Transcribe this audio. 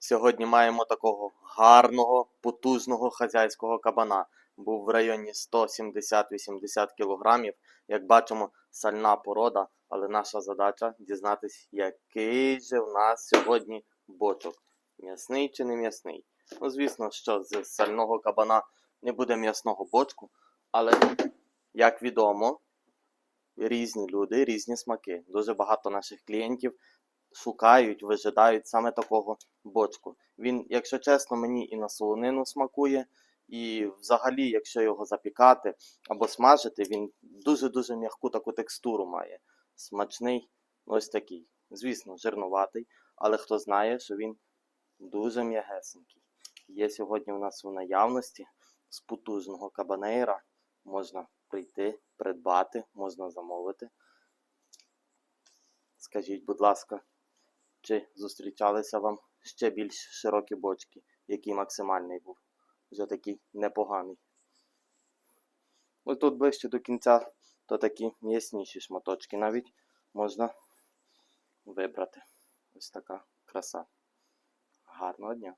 Сьогодні маємо такого гарного, потужного хазяйського кабана. Був в районі 170-80 кілограмів. Як бачимо, сальна порода, але наша задача дізнатись, який же в нас сьогодні бочок. М'ясний чи не м'ясний. Ну, звісно, що з сального кабана не буде м'ясного бочку, але, як відомо, різні люди, різні смаки. Дуже багато наших клієнтів шукають, вижидають саме такого бочку. Він, якщо чесно, мені і на солонину смакує, і взагалі, якщо його запікати або смажити, він дуже-дуже м'яку таку текстуру має. Смачний, ось такий. Звісно, жирнуватий, але хто знає, що він дуже м'ягесенький. Є сьогодні у нас у наявності з потужного кабанейра. Можна прийти, придбати, можна замовити. Скажіть, будь ласка, чи зустрічалися вам ще більш широкі бочки, який максимальний був? Вже такий непоганий. Ось тут ближче до кінця, то такі м'ясніші шматочки навіть можна вибрати. Ось така краса. Гарного дня!